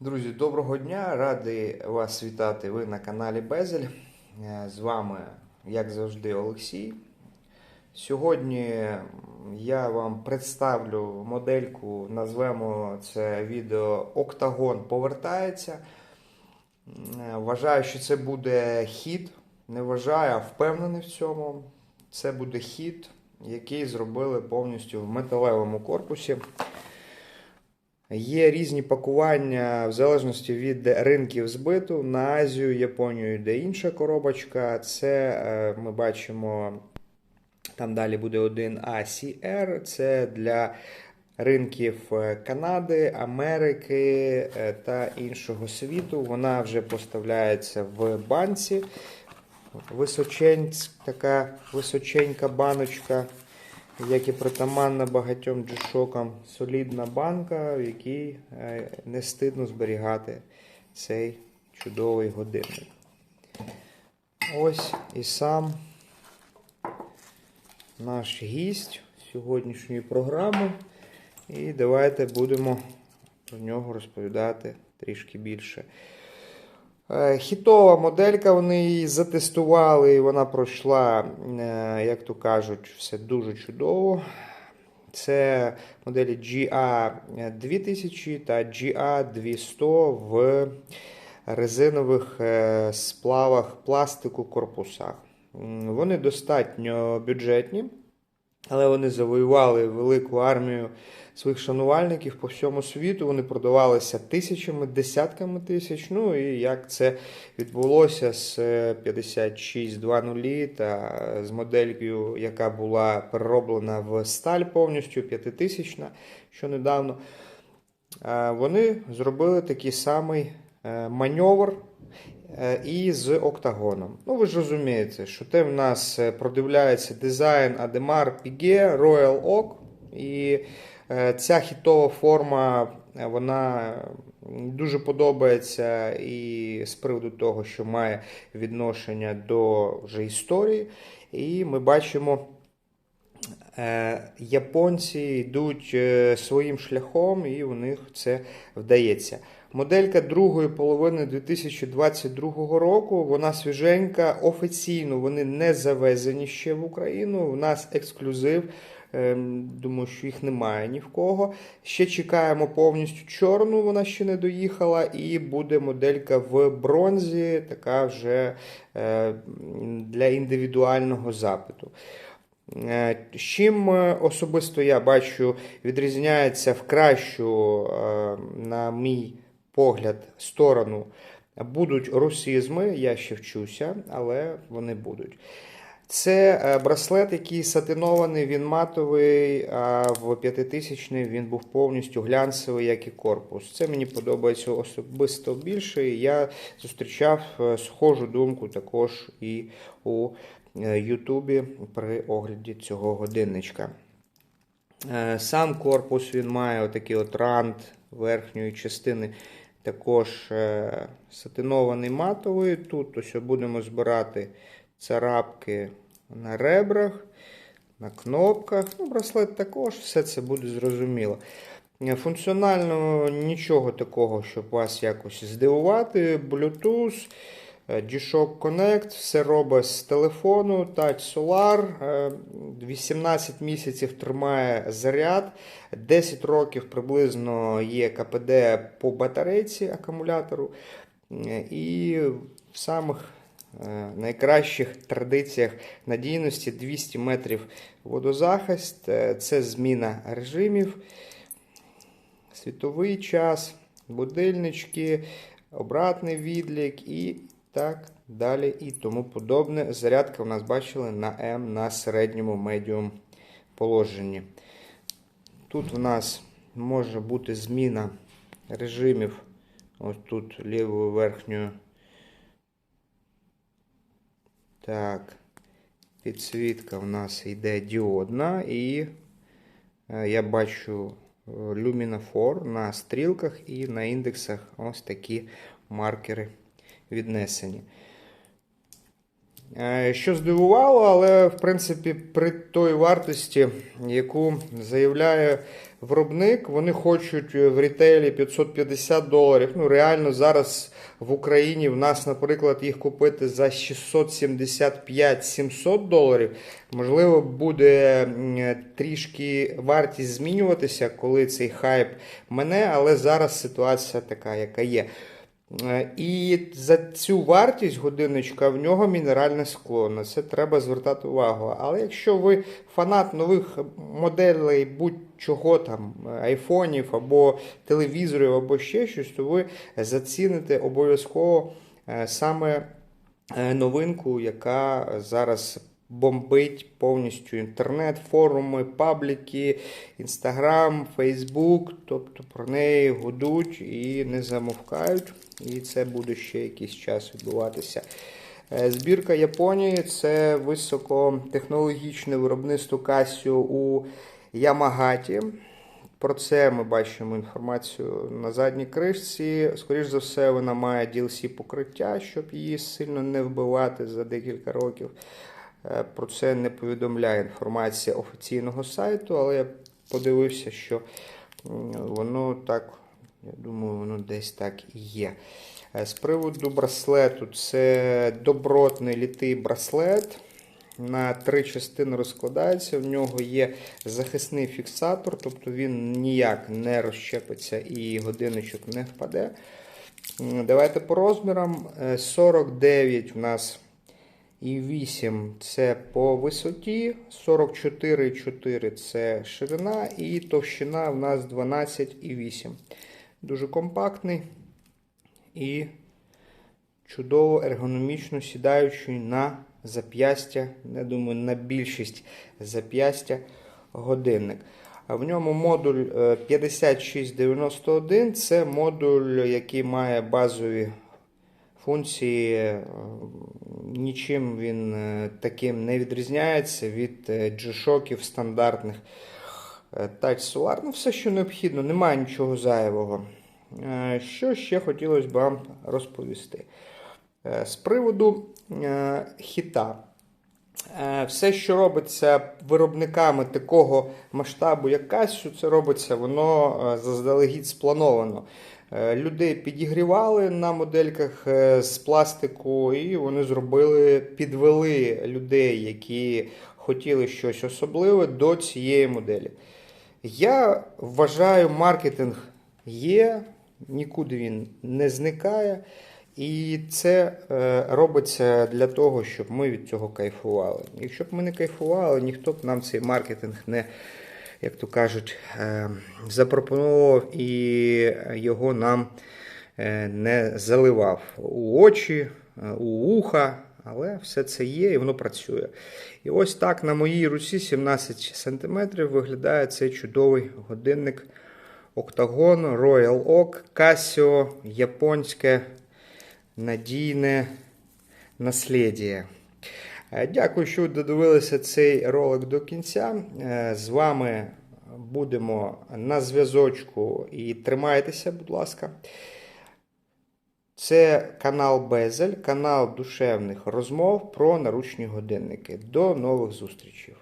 Друзі, доброго дня! Радий вас вітати. Ви на каналі Безель. Е, З вами, як завжди, Олексій. Сьогодні я вам представлю модельку, назвемо це відео Октагон повертається. Е, Вважаю, що це буде хід. Не вважаю, а впевнений в цьому. Це буде хід, який зробили повністю в металевому корпусі. Є різні пакування в залежності від ринків збиту. На Азію, Японію йде інша коробочка. Це е, ми бачимо, там далі буде один ACR. Це для ринків е, Канади, Америки е, та іншого світу. Вона вже поставляється в банці. Височень, така височенька баночка як і притаманна багатьом джишокам, солідна банка, в якій е, не стидно зберігати цей чудовий годинник. Ось і сам наш гість сьогоднішньої програми. І давайте будемо про нього розповідати трішки більше. Е, Хітова моделька, вони її затестували, і вона пройшла, е, як то кажуть, все дуже чудово. Це моделі GA2000 та GA200 в резинових е, сплавах пластику корпусах. Вони достатньо бюджетні, але вони завоювали велику армію своїх шанувальників по всьому світу. Вони продавалися тисячами, десятками тисяч. Ну і як це відбулося з 5620 та з моделькою, яка була перероблена в сталь повністю, п'ятитисячна, що недавно. Е, Вони зробили такий самий е, маневр е, і з октагоном. Ну, ви ж розумієте, що те в нас е, продивляється дизайн Ademar Piguet Royal Oak. І е, ця хітова форма, е, вона дуже подобається і з приводу того, що має відношення до вже історії. І ми бачимо. Е, Японці йдуть е, своїм шляхом, і у них це вдається. Моделька другої половини 2022 року. Вона свіженька. Офіційно вони не завезені ще в Україну. У нас ексклюзив. Ем, Думаю, що їх немає ні в кого. Ще чекаємо повністю чорну, вона ще не доїхала, і буде моделька в бронзі, така вже е, для індивідуального запиту. Е, з Чим е, особисто я бачу, відрізняється в кращу, е, на мій погляд, сторону. Будуть русизми, я ще вчуся, але вони будуть. Це е, браслет, який сатинований, він матовий, а в п'ятитисячний він був повністю глянцевий, як і корпус. Це мені подобається особисто більше. і Я зустрічав е, схожу думку також і у е, Ютубі при огляді цього годинничка. Сам корпус він має отакий от рант верхньої частини, також е, сатинований матовий. Тут ось будемо збирати царапки на ребрах, на кнопках. Ну, браслет також, все це буде зрозуміло. Е, Функціонально нічого такого, щоб вас якось здивувати. Bluetooth, G-Shock Connect, все робить з телефону, Touch Solar, е, 18 місяців тримає заряд, 10 років приблизно є КПД по батарейці акумулятору. Е, І в самих е, найкращих традиціях надійності 200 метрів водозахист, е, це зміна режимів, світовий час, будильнички, обратний відлік і так далі і тому подобне. Зарядка у нас бачили на М на середньому медіум положенні. Тут у нас може бути зміна режимів. Ось тут лівою верхньою. Так, підсвітка у нас йде діодна, і е, я бачу е, люмінофор на стрілках і на індексах ось такі маркери віднесені. Е, Що здивувало, але в принципі при той вартості, яку заявляє виробник, вони хочуть в рітейлі 550 доларів. Ну, реально зараз в Україні в нас, наприклад, їх купити за 675-700 доларів. Можливо, буде трішки вартість змінюватися, коли цей хайп мене, але зараз ситуація така, яка є. Е, І за цю вартість годинничка в нього мінеральне скло. На це треба звертати увагу. Але якщо ви фанат нових моделей будь-чого там, айфонів або телевізорів, або ще щось, то ви заціните обов'язково е, саме е, новинку, яка зараз бомбить повністю інтернет, форуми, пабліки, інстаграм, фейсбук. Тобто про неї гудуть і не замовкають. І це буде ще якийсь час відбуватися. Е, Збірка Японії це високотехнологічне виробництво Casio у Ямагаті. Про це ми бачимо інформацію на задній кришці. Скоріше за все, вона має DLC покриття, щоб її сильно не вбивати за декілька років. Е, Про це не повідомляє інформація офіційного сайту, але я подивився, що воно так, я думаю, воно десь так і є. Е, З приводу браслету, це добротний літий браслет. На три частини розкладається. В нього є захисний фіксатор, тобто він ніяк не розщепиться і годинничок не впаде. Давайте по розмірам. Е, 49 в нас і 8 це по висоті, 44,4 це ширина, і товщина в нас 12,8. Дуже компактний і чудово ергономічно сідаючий на зап'ястя, я думаю, на більшість зап'ястя годинник. В ньому модуль е, 5691 це модуль, який має базові функції. е, Нічим він е, таким не відрізняється від G-Shockів стандартних. Е, Touch Solar, ну все, що необхідно, немає нічого зайвого. Що ще хотілося б вам розповісти? З приводу хіта. Все, що робиться виробниками такого масштабу, як Casio, це робиться воно заздалегідь сплановано. Е, Людей підігрівали на модельках е, з пластику, і вони зробили, підвели людей, які хотіли щось особливе до цієї моделі. Я вважаю, маркетинг є, нікуди він не зникає. І це е, робиться для того, щоб ми від цього кайфували. Якщо б ми не кайфували, ніхто б нам цей маркетинг не, як то кажуть, е, запропонував і його нам е, не заливав у очі, е, у вуха. Але все це є і воно працює. І ось так на моїй руці 17 см виглядає цей чудовий годинник Octagon Royal Oak Casio японське надійне наслідя. Е, Дякую, що додивилися цей ролик до кінця. Е, З вами будемо на зв'язочку і тримайтеся, будь ласка. Це канал Безель, канал душевних розмов про наручні годинники. До нових зустрічей.